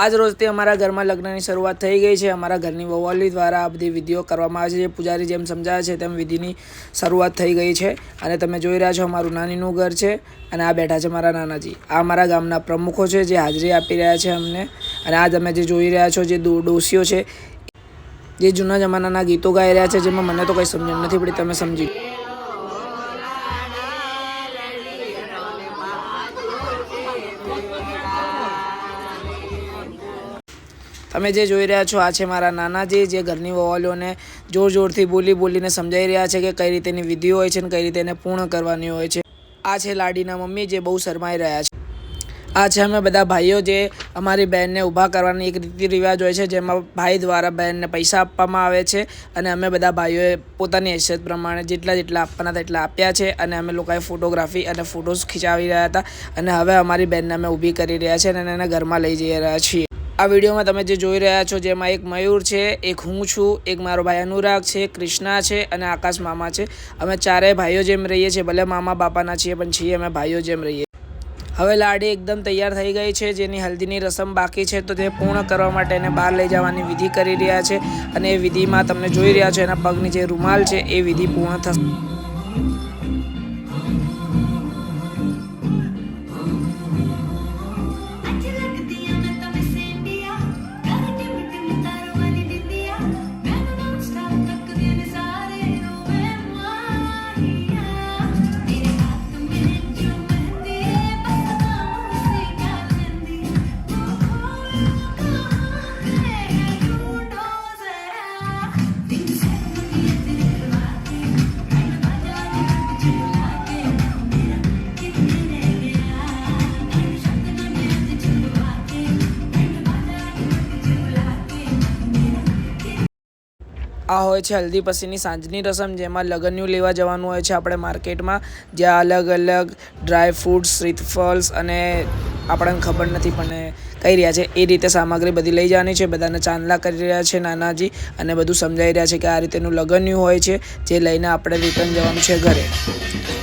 તો આજ રોજથી અમારા ઘરમાં લગ્નની શરૂઆત થઈ ગઈ છે. અમારા ઘરની વવાલી દ્વારા આ બધી વિધિઓ કરવામાં આવે છે. જે પૂજારી જેમ સમજાવે છે, તેમ વિધિની શરૂઆત થઈ ગઈ છે. અને તમે જોઈ રહ્યા છો, અમારું નાનીનું ઘર છે અને આ બેઠા છે મારા નાનાજી. આ અમારા ગામના પ્રમુખો છે જે હાજરી આપી રહ્યા છે અમને. અને આ તમે જે જોઈ રહ્યા છો, જે ડોસીઓ છે, જે જૂના જમાનાના ગીતો ગાઈ રહ્યા છે, જેમાં મને તો કંઈ સમજણ નથી પડી, તમે સમજી તમે જે જોઈ રહ્યા છો, આ છે મારા નાનાજી, જે ઘરની વવાલીઓને જોર જોરથી બોલી બોલીને સમજાઈ રહ્યા છે કે કઈ રીતેની વિધિ હોય છે અને કઈ રીતે એને પૂર્ણ કરવાની હોય છે. આ છે લાડીના મમ્મી, જે બહુ શરમાઈ રહ્યા છે. આ છે અમે બધા ભાઈઓ જે અમારી બહેનને ઊભા કરવાની એક રીતિ રિવાજ હોય છે, જેમાં ભાઈ દ્વારા બહેનને પૈસા આપવામાં આવે છે અને અમે બધા ભાઈઓએ પોતાની હેસિયત પ્રમાણે જેટલા જેટલા આપવાના હતા એટલા આપ્યા છે અને અમે લોકોએ ફોટોગ્રાફી અને ફોટોઝ ખીચાવી રહ્યા હતા અને હવે અમારી બહેનને અમે ઊભી કરી રહ્યા છીએ અને એને ઘરમાં લઈ જઈ રહ્યા છીએ. આ વિડીયોમાં તમે જે જોઈ રહ્યા છો, જેમાં એક મયુર છે, એક હું છું, એક મારો ભાઈ અનુરાગ છે કૃષ્ણા છે અને આકાશ મામા છે. અમે ચારેય ભાઈઓ જેમ રહીએ છીએ, ભલે મામા બાપાના છીએ, પણ છીએ અમે ભાઈઓ જેમ રહીએ. હવે લાડી એકદમ તૈયાર થઈ ગઈ છે, જેની હલ્દીની રસમ બાકી છે, તો તે પૂર્ણ કરવા માટે એને બહાર લઈ જવાની વિધિ કરી રહ્યા છે અને એ વિધિમાં તમને જોઈ રહ્યા છો, એના પગની જે રૂમાલ છે, એ વિધિ પૂર્ણ થશે. આ હોય છે હલ્દી પછીની સાંજની રસમ, જેમાં લગન્યું લેવા જવાનું હોય છે આપણે માર્કેટમાં, જ્યાં અલગ અલગ ડ્રાય ફ્રૂટ્સ શ્રીફલ્સ અને આપણને ખબર નથી, પણ કહી રહ્યા છે. એ રીતે સામગ્રી બધી લઈ જવાની છે. બધાને ચાંદલા કરી રહ્યા છે નાનાજી અને બધું સમજાવી રહ્યા છે કે આ રીતેનું લગન્યું હોય છે, જે લઈને આપણે રિટર્ન જવાનું છે ઘરે.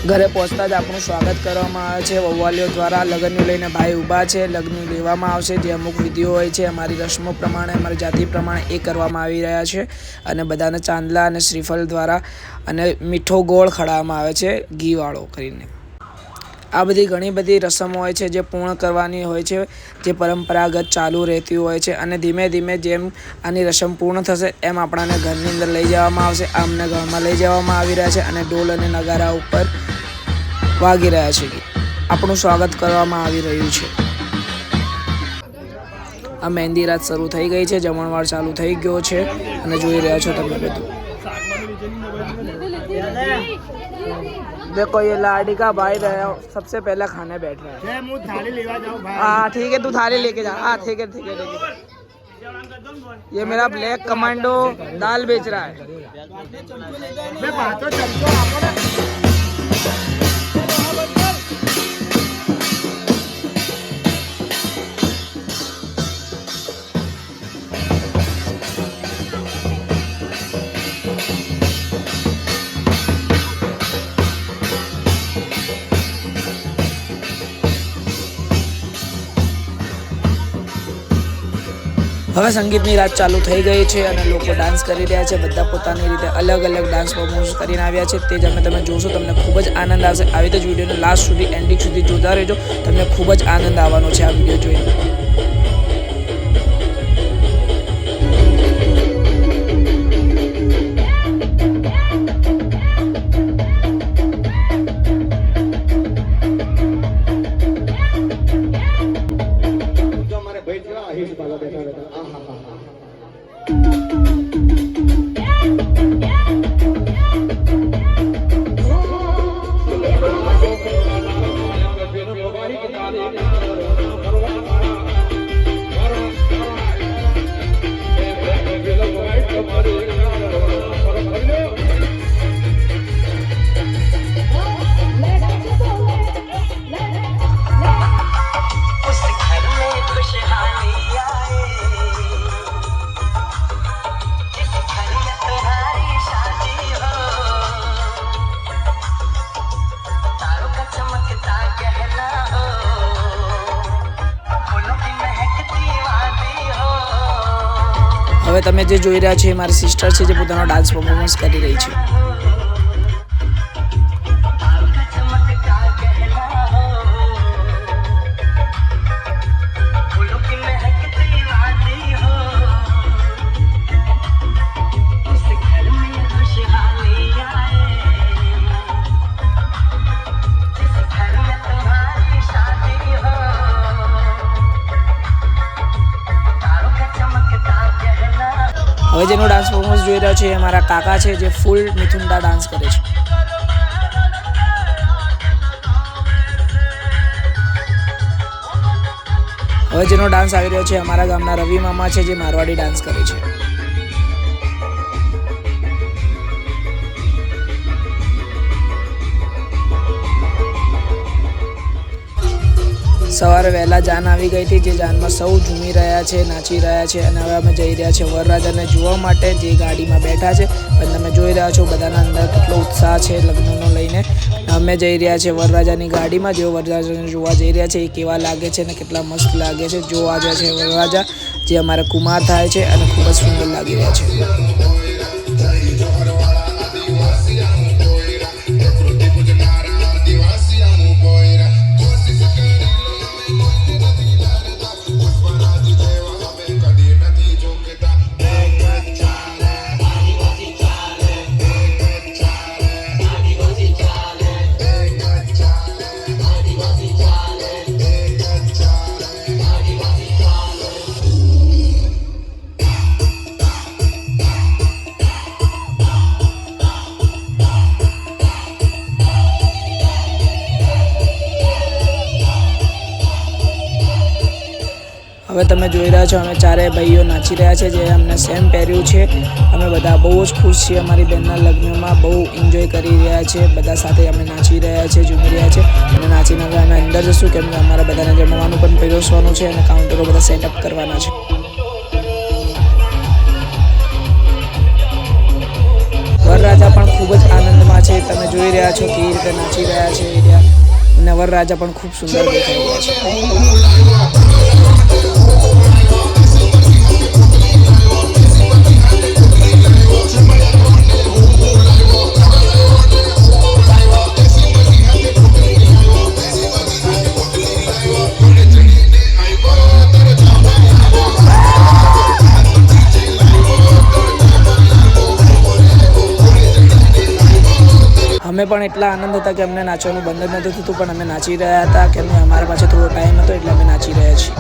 ઘરે પહોંચતા જ આપણું સ્વાગત કરવામાં આવે છે. વવ્વાલીઓ દ્વારા લગ્નનું લઈને ભાઈ ઊભા છે. લગ્ન લેવામાં આવશે. જે અમુક વિધિઓ હોય છે, અમારી રસમો પ્રમાણે, અમારી જાતિ પ્રમાણે એ કરવામાં આવી રહ્યા છે અને બધાને ચાંદલા અને શ્રીફળ દ્વારા અને મીઠો ગોળ ખડાવવામાં આવે છે ઘીવાળો કરીને. આ બધી ઘણી બધી રસમો હોય છે જે પૂર્ણ કરવાની હોય છે, જે પરંપરાગત ચાલુ રહેતી હોય છે અને ધીમે ધીમે જેમ આની રસમ પૂર્ણ થશે એમ આપણાને ઘરની અંદર લઈ જવામાં આવશે, આમને ઘરમાં લઈ જવામાં આવી રહ્યા છે અને ઢોલ અને નગારા ઉપર વાગી રહ્યા છે. આપણું સ્વાગત કરવામાં આવી રહ્યું છે. આ મહેંદી રાત શરૂ થઈ ગઈ છે, જમણવાર ચાલુ થઈ ગયો છે અને જોઈ રહ્યા છો તમે બધું. देखो ये लाडी का भाई रहे सबसे पहले खाने बैठ रहा है। थाली लेवा जाओ भाई हाँ ठीक है तू थाली लेके जा। हाँ ठीक है ठीक है ठीक है। ये मेरा ब्लैक कमांडो दाल बेच रहा है। હવે સંગીતની રાત ચાલુ થઈ ગઈ છે અને લોકો ડાન્સ કરી રહ્યા છે. બધા પોતાની રીતે અલગ અલગ ડાન્સ પરફોર્મન્સ કરીને આવ્યા છે. તે જ અમે તમે જોશો, તમને ખૂબ જ આનંદ આવશે. આવી જ વિડીયોને લાસ્ટ સુધી એન્ડિંગ સુધી જોતા રહેજો. તમને ખૂબ જ આનંદ આવવાનો છે આ વીડિયો જોઈને. તમે જે જોઈ રહ્યા છો એ મારી સિસ્ટર છે જે પોતાનો ડાન્સ પરફોર્મન્સ કરી રહી છે. જેનો ડાન્સ પરફોર્મન્સ જોઈ રહ્યા છો એ મારા કાકા છે જે ફૂલ મિથુનડા ડાન્સ કરે છે. હવે જેનો ડાન્સ આવી રહ્યો છે અમારા ગામના રવિ મામા છે જે મારવાડી ડાન્સ કરે છે. સવારે વહેલા જાન આવી ગઈ હતી, જે જાનમાં સૌ ઝૂમી રહ્યા છે, નાચી રહ્યા છે અને હવે અમે જઈ રહ્યા છે વરરાજાને જોવા માટે, જે ગાડીમાં બેઠા છે. પણ તમે જોઈ રહ્યા છો બધાના અંદર કેટલો ઉત્સાહ છે લગ્નનો લઈને. અમે જઈ રહ્યા છે વરરાજાની ગાડીમાં, જેઓ વરરાજાને જોવા જઈ રહ્યા છે, એ કેવા લાગે છે અને કેટલા મસ્ત લાગે છે જોવા જાય છે વરરાજા, જે અમારા કુમાર થાય છે અને ખૂબ જ સુંદર લાગી રહ્યા છે. જોઈ રહ્યા છો. અમે ચારેય ભાઈઓ નાચી રહ્યા છે જે અમને સેમ પહેર્યું છે. અમે બધા બહુ જ ખુશ છીએ. અમારી બહેનના લગ્નમાં બહુ એન્જોય કરી રહ્યા છે. બધા સાથે અમે નાચી રહ્યા છે, ઝૂમી રહ્યા છે. અને નાચીને હવે અમે અંદર જશું કેમ કે અમારા બધાને જમવાનું પણ પીરસવાનું છે અને કાઉન્ટરો બધા સેટઅપ કરવાના છે. વરરાજા પણ ખૂબ જ આનંદમાં છે. તમે જોઈ રહ્યા છો કે રીતે નાચી રહ્યા છે. અને વરરાજા પણ ખૂબ સુંદર દેખાઈ રહ્યા છે. એટલા આનંદ હતા કે અમને નાચવાનું બંધ જ નહોતું થતું, પણ અમે નાચી રહ્યા હતા કેમ કે અમારા પાસે થોડો ટાઈમ હતો એટલે અમે નાચી રહ્યા છીએ.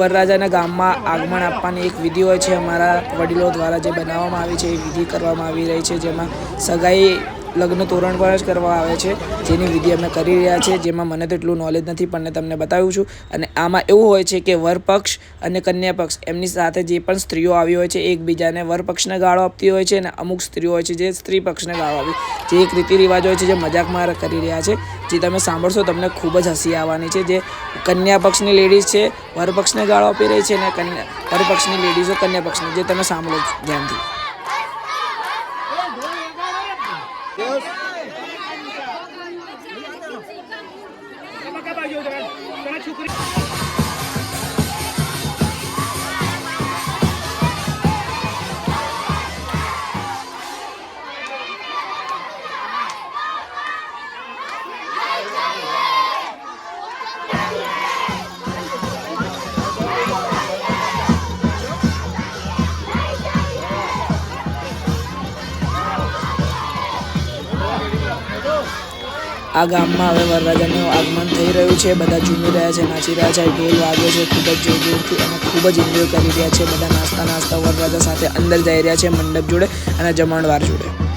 વરરાજાના ગામમાં આગમન આપવાની એક વિધિ હોય છે. અમારા વડીલો દ્વારા જે બનાવવામાં આવી છે એ વિધિ કરવામાં આવી રહી છે, જેમાં સગાઈ લગ્ન તોરણ પર જ કરવા આવે છે, જેની વિધિ અમે કરી રહ્યા છીએ, જેમાં મને તો એટલું નોલેજ નથી, પણ મેં તમને બતાવ્યું છું. અને આમાં એવું હોય છે કે વરપક્ષ અને કન્યા પક્ષ એમની સાથે જે પણ સ્ત્રીઓ આવી હોય છે, એકબીજાને વરપક્ષને ગાળો આપતી હોય છે અને અમુક સ્ત્રીઓ હોય છે જે સ્ત્રી પક્ષને ગાળો આપી. જે એક રીતિ રિવાજ હોય છે જે મજાકમાં કરી રહ્યા છે, જે તમે સાંભળશો તમને ખૂબ જ હસી આવવાની છે. જે કન્યા પક્ષની લેડીઝ છે, વરપક્ષને ગાળો આપી રહી છે અને કન્યા, વરપક્ષની લેડીઝો કન્યા પક્ષની જે તમે સાંભળો ધ્યાનથી. આ ગામમાં હવે વરરાજાનું આગમન થઈ રહ્યું છે. બધા ઝૂમી રહ્યા છે, નાચી રહ્યા છે, ઢોલ વાગે છે, ખૂબ જ જોર જોરથી અને ખૂબ જ એન્જોય કરી રહ્યા છે. બધા નાસ્તા નાસ્તા વરરાજા સાથે અંદર જઈ રહ્યા છે, મંડપ જોડે અને જમણવાર જોડે.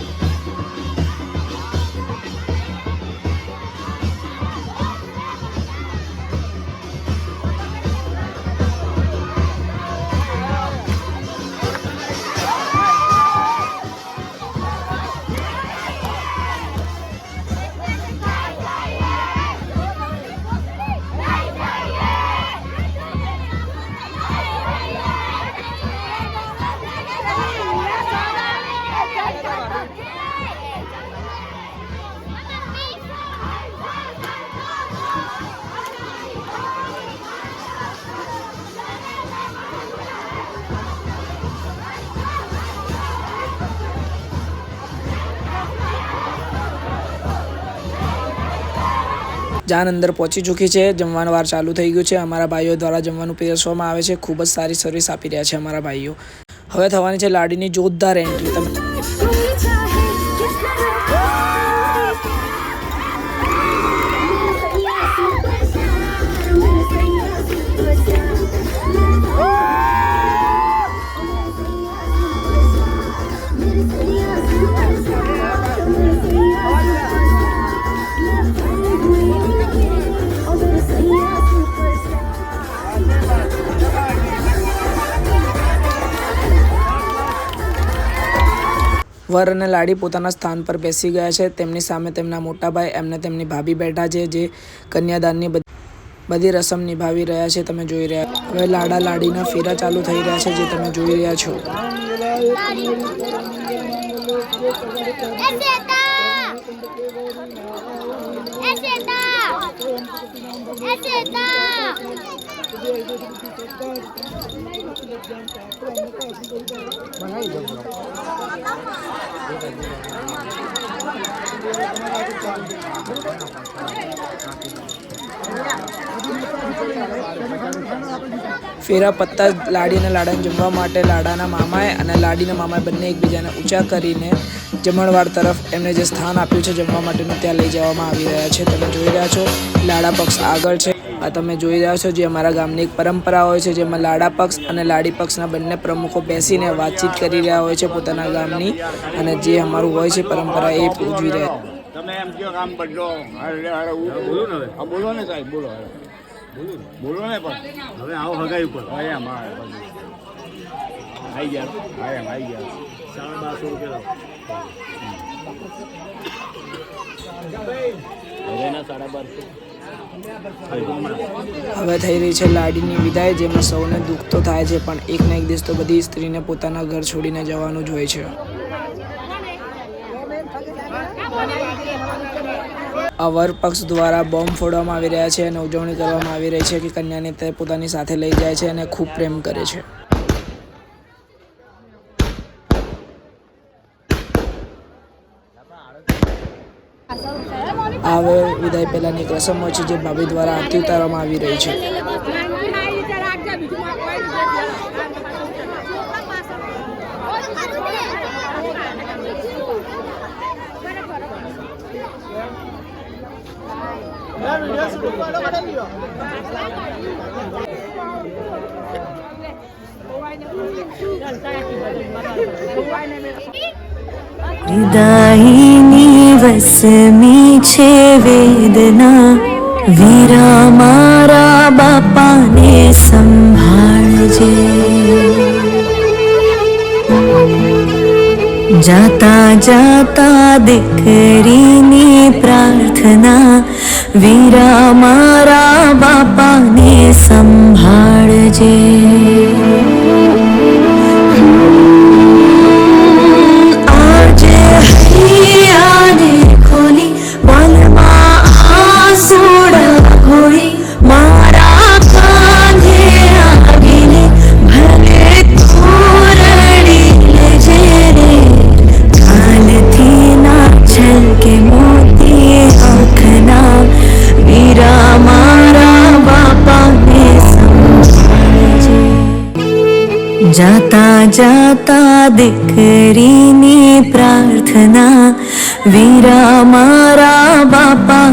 જાન અંદર પહોંચી ચૂકી છે. જમવાનો વાર ચાલુ થઈ ગયું છે. અમારા ભાઈઓ દ્વારા જમવાનું પીરસવામાં આવે છે. ખૂબ જ સારી સર્વિસ આપી રહ્યા છે અમારા ભાઈઓ. હવે થવાની છે લાડીની જોરદાર એન્ટ્રી તમે વર અને લાડી પોતાના સ્થાન પર બેસી ગયા છે. તેમની સામે તેમના મોટા ભાઈ એમને તેમની ભાભી બેઠા છે, જે કન્યાદાનની બધી રસમ નિભાવી રહ્યા છે. તમે જોઈ રહ્યા હવે લાડા લાડીના ફેરા ચાલુ થઈ રહ્યા છે, જે તમે જોઈ રહ્યા છો. એસેતા એસેતા ફેરા પત્તા લાડી અને લાડાને જમવા માટે લાડાના મામાએ અને લાડીના મામાએ બંને એકબીજાને ઊંચા કરીને જમણવાર તરફ એમને જે સ્થાન આપ્યું છે જમવા માટેનું, ત્યાં લઈ જવામાં આવી રહ્યા છે. તમે જોઈ રહ્યા છો, લાડા પક્ષ આગળ છે. આ તમે જોઈ રહ્યા છો જે અમારા ગામની એક પરંપરા હોય છે જેમાં લાડા પક્ષ અને લાડી પક્ષના બંને પ્રમુખો બેસીને વાતચીત કરી રહ્યા હોય છે પોતાના ગામની અને જે અમારું હોય છે પરંપરા એ ઉજવી રહ્યા તમે એમ કયો કામ બદલો. બોલો ને હા બોલો ને સાહેબ બોલો બોલો ને. પણ. હવે આવો હગાઈ ઉપર. એમ આવી ગયા. એમ આવી ગયા. સાડા બારસો રૂપિયા સાડા બારસો. હવે થઈ રહી છે લાડીની વિદાય, જેમાં સૌને દુઃખ તો થાય છે, પણ એક ને એક દિવસ તો બધી સ્ત્રીને પોતાના ઘર છોડીને જવાનું જ હોય છે. આ વર પક્ષ દ્વારા બોમ્બ ફોડવામાં આવી રહ્યા છે, અને ઉજવણી કરવામાં આવી રહી છે કે કન્યાને તે પોતાની સાથે લઈ જાય છે અને ખૂબ પ્રેમ કરે છે. હવે વિદાય પહેલાની એક રસમ હોય છે જે ભાભી દ્વારા આરતી ઉતારવામાં આવી રહી છે. હૃદયની વસમી છે વેદના વીરા મારા બાપાને સંભાળજે જાતા જાતા દીકરીની પ્રાર્થના વીરા મારા બાપાને સંભાળજે जाता जाता दीकरिनि प्रार्थना। वीरा वीरामारा बापा